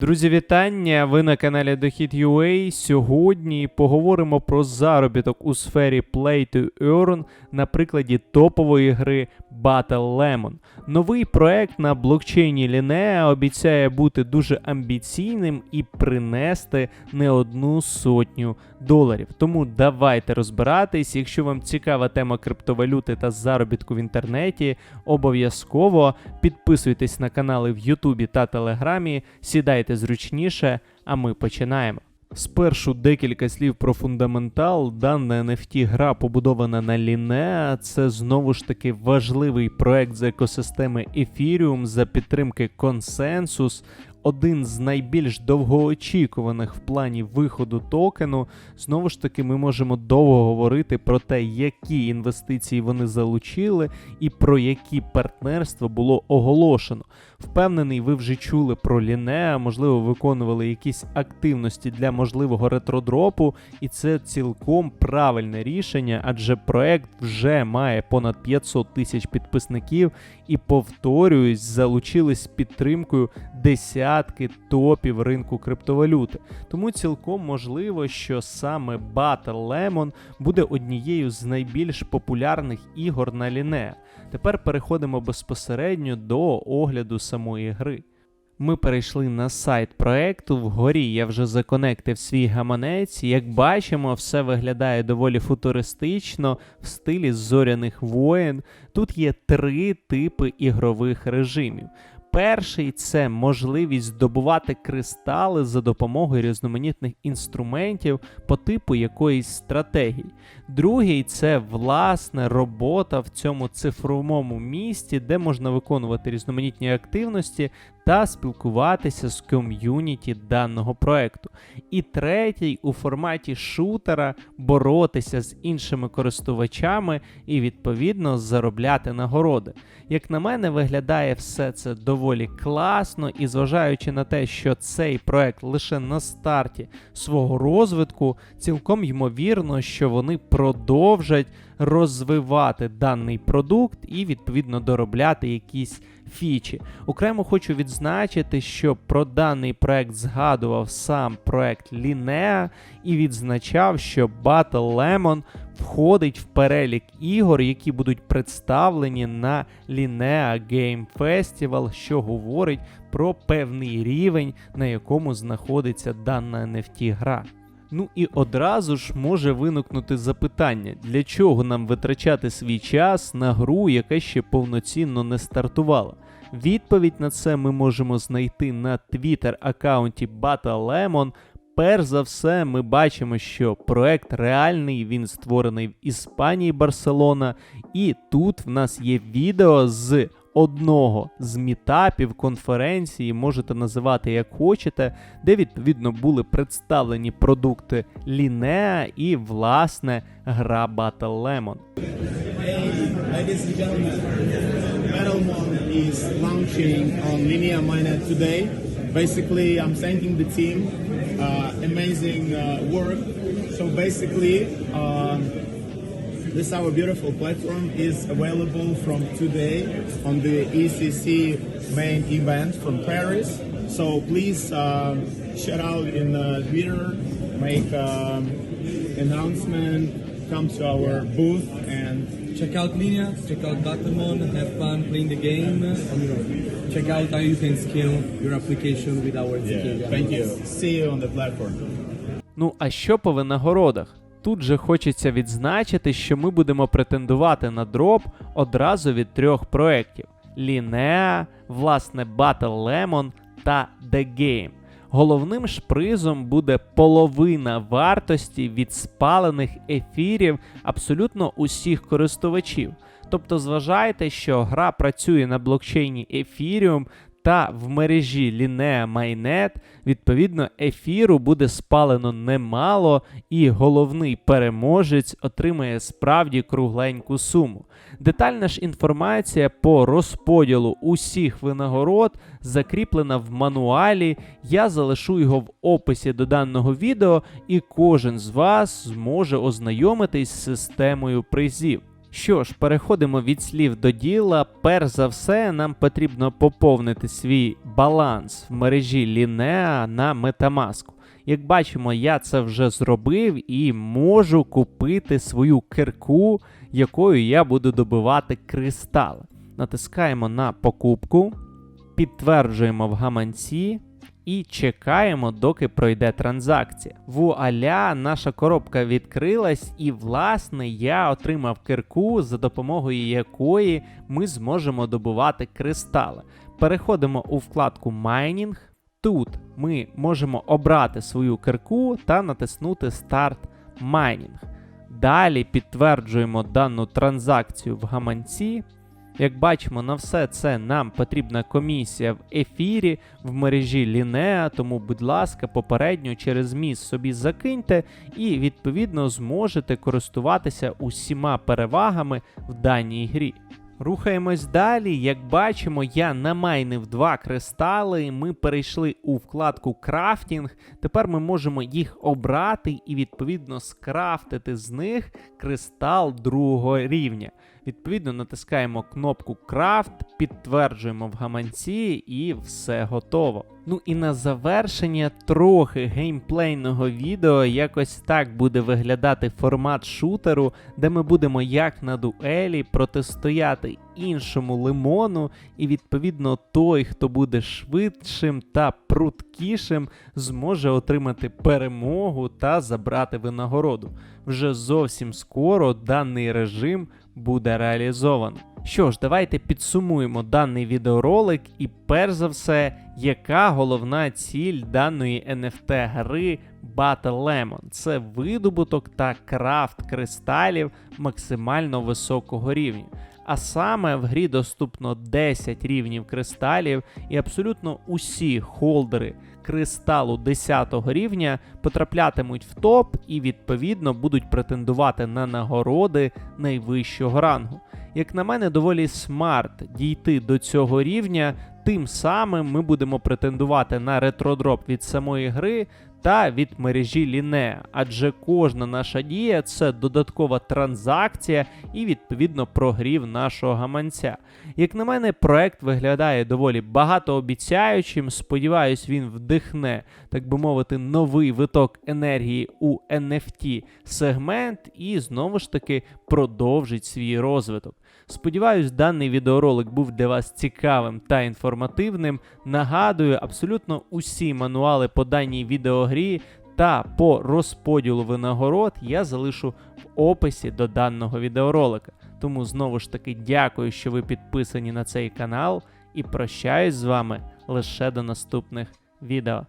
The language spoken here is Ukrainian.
Друзі, вітання! Ви на каналі Дохід.ua. Сьогодні поговоримо про заробіток у сфері Play to Earn на прикладі топової гри Battle Lemon. Новий проект на блокчейні Linea обіцяє бути дуже амбіційним і принести не одну сотню доларів. Тому давайте розбиратись. Якщо вам цікава тема криптовалюти та заробітку в інтернеті, обов'язково підписуйтесь на канали в Ютубі та Телеграмі, сідайте зручніше, а ми починаємо. Спершу декілька слів про фундаментал. Дана NFT гра побудована на Ліне. Це знову ж таки важливий проект з екосистеми Ethereum за підтримки консенсус. Один з найбільш довгоочікуваних в плані виходу токену. Знову ж таки, ми можемо довго говорити про те, які інвестиції вони залучили, і про які партнерства було оголошено. Впевнений, ви вже чули про Лінеа, можливо, виконували якісь активності для можливого ретродропу, і це цілком правильне рішення, адже проект вже має понад 500 тисяч підписників і, повторююсь, залучились підтримкою десятки топів ринку криптовалюти. Тому цілком можливо, що саме Battle Lemon буде однією з найбільш популярних ігор на Лінеа. Тепер переходимо безпосередньо до огляду самої гри. Ми перейшли на сайт проекту. Вгорі я вже законектив свій гаманець. Як бачимо, все виглядає доволі футуристично в стилі зоряних воєн. Тут є три типи ігрових режимів. Перший це можливість здобувати кристали за допомогою різноманітних інструментів по типу якоїсь стратегії. Другий це власне робота в цьому цифровому місті, де можна виконувати різноманітні активності та спілкуватися з ком'юніті даного проекту. І третій у форматі шутера боротися з іншими користувачами і відповідно заробляти нагороди. Як на мене, виглядає все це доволі класно, і зважаючи на те, що цей проект лише на старті свого розвитку, цілком ймовірно, що вони продовжать розвивати даний продукт і відповідно доробляти якісь фічі. Окремо хочу відзначити, що про даний проект згадував сам проект Linea і відзначав, що Battle Lemon входить в перелік ігор, які будуть представлені на Linea Game Festival, що говорить про певний рівень, на якому знаходиться дана NFT гра. Ну і одразу ж може виникнути запитання, для чого нам витрачати свій час на гру, яка ще повноцінно не стартувала. Відповідь на це ми можемо знайти на твіттер аккаунті Lemon. Перш за все, ми бачимо, що проект реальний, він створений в Іспанії Барселона, і тут в нас є відео з одного з мітапів конференції, можете називати як хочете, де відповідно були представлені продукти Linea і власне гра Battle Lemon. Is launching on Linea Mainnet today. Basically, I'm thanking the team. Uh, amazing uh, work. So basically, um, this our beautiful platform is available from today on the ECC main event from Paris. So please um, shout out in uh, Twitter, make um, announcement, come to our booth and Check out Linea, check out Battlemon, have fun playing the game, and you know, check out how you can scale your application with our yeah, ZK. thank you. See you on the platform. Ну а що по винагородах? Тут же хочеться відзначити, що ми будемо претендувати на дроп одразу від трьох проєктів: Linea, власне, Battle Lemon та The Game. Головним ж призом буде половина вартості від спалених ефірів абсолютно усіх користувачів. Тобто зважайте, що гра працює на блокчейні Ethereum та в мережі Linea Mainnet, відповідно, ефіру буде спалено немало, і головний переможець отримає справді кругленьку суму. Детальна ж інформація по розподілу усіх винагород закріплена в мануалі. Я залишу його в описі до даного відео, і кожен з вас зможе ознайомитись з системою призів. Що ж, переходимо від слів до діла. Перш за все, нам потрібно поповнити свій баланс в мережі Linea на Metamask. Як бачимо, я це вже зробив і можу купити свою кирку, якою я буду добивати кристали. Натискаємо на покупку, підтверджуємо в гаманці і чекаємо, доки пройде транзакція. Вуаля, наша коробка відкрилась, і, власне, я отримав кирку, за допомогою якої ми зможемо добувати кристали. Переходимо у вкладку Майнінг. Тут ми можемо обрати свою кирку та натиснути Старт майнінг. Далі підтверджуємо дану транзакцію в гаманці. Як бачимо, на все це нам потрібна комісія в ефірі в мережі Linea, тому, будь ласка, попередньо через міст собі закиньте і відповідно зможете користуватися усіма перевагами в даній грі. Рухаємось далі. Як бачимо, я намайнив два кристали. Ми перейшли у вкладку крафтінг. Тепер ми можемо їх обрати і відповідно скрафтити з них кристал другого рівня. Відповідно, натискаємо кнопку Крафт, підтверджуємо в гаманці і все готово. Ну і на завершення трохи геймплейного відео якось так буде виглядати формат шутеру, де ми будемо як на дуелі протистояти іншому лимону, і відповідно той, хто буде швидшим та пруткішим, зможе отримати перемогу та забрати винагороду. Вже зовсім скоро даний режим буде реалізовано. Що ж, давайте підсумуємо даний відеоролик, і перш за все, яка головна ціль даної NFT гри Battle Lemon? Це видобуток та крафт кристалів максимально високого рівня. А саме в грі доступно 10 рівнів кристалів, і абсолютно усі холдери кристалу 10 рівня потраплятимуть в топ і відповідно будуть претендувати на нагороди найвищого рангу. Як на мене, доволі смарт дійти до цього рівня, тим самим ми будемо претендувати на ретродроп від самої гри та від мережі Linea, адже кожна наша дія це додаткова транзакція і відповідно прогрів нашого гаманця. Як на мене, проект виглядає доволі багатообіцяючим. Сподіваюсь, він вдихне, так би мовити, новий виток енергії у NFT сегмент і знову ж таки продовжить свій розвиток. Сподіваюсь, даний відеоролик був для вас цікавим та інформативним. Нагадую, абсолютно усі мануали по даній відеогрі та по розподілу винагород я залишу в описі до даного відеоролика. Тому знову ж таки дякую, що ви підписані на цей канал, і прощаюсь з вами лише до наступних відео.